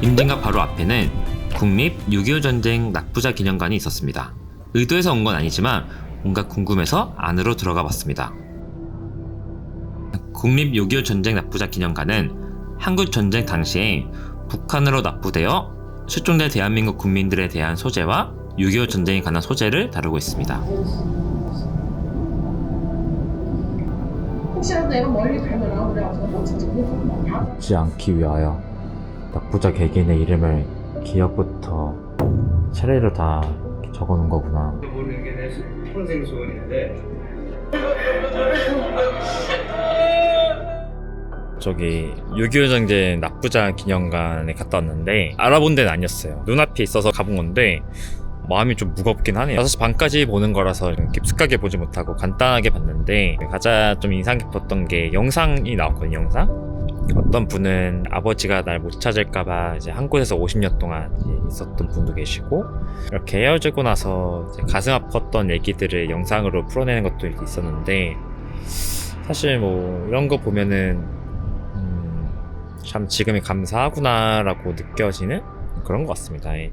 임진각 바로 앞에는 국립 6.25 전쟁 낙부자 기념관이 있었습니다. 의도해서 온 건 아니지만 뭔가 궁금해서 안으로 들어가 봤습니다. 국립 6.25 전쟁 낙부자 기념관은 한국 전쟁 당시에 북한으로 납부되어 실종된 대한민국 국민들에 대한 소재와 6.25 전쟁에 관한 소재를 다루고 있습니다. 혹시라도 내가 멀리 가면 좀다 죽지 않기 위하여 낙부자 개개인의 이름을 기억부터 차례로 다 적어놓은 거구나. 저기 6.25 전쟁 납부자 기념관에 갔다 왔는데 알아본 데는 아니었어요. 눈앞에 있어서 가본 건데 마음이 좀 무겁긴 하네요. 6시 반까지 보는 거라서 깊숙하게 보지 못하고 간단하게 봤는데 가장 좀 인상 깊었던 게 영상이 나왔거든요. 영상. 어떤 분은 아버지가 날 못 찾을까봐 이제 한 곳에서 50년 동안 있었던 분도 계시고 이렇게 헤어지고 나서 가슴 아팠던 얘기들을 영상으로 풀어내는 것도 있었는데 사실 뭐 이런 거 보면은 음, 참 지금이 감사하구나라고 느껴지는 그런 것 같습니다. 예.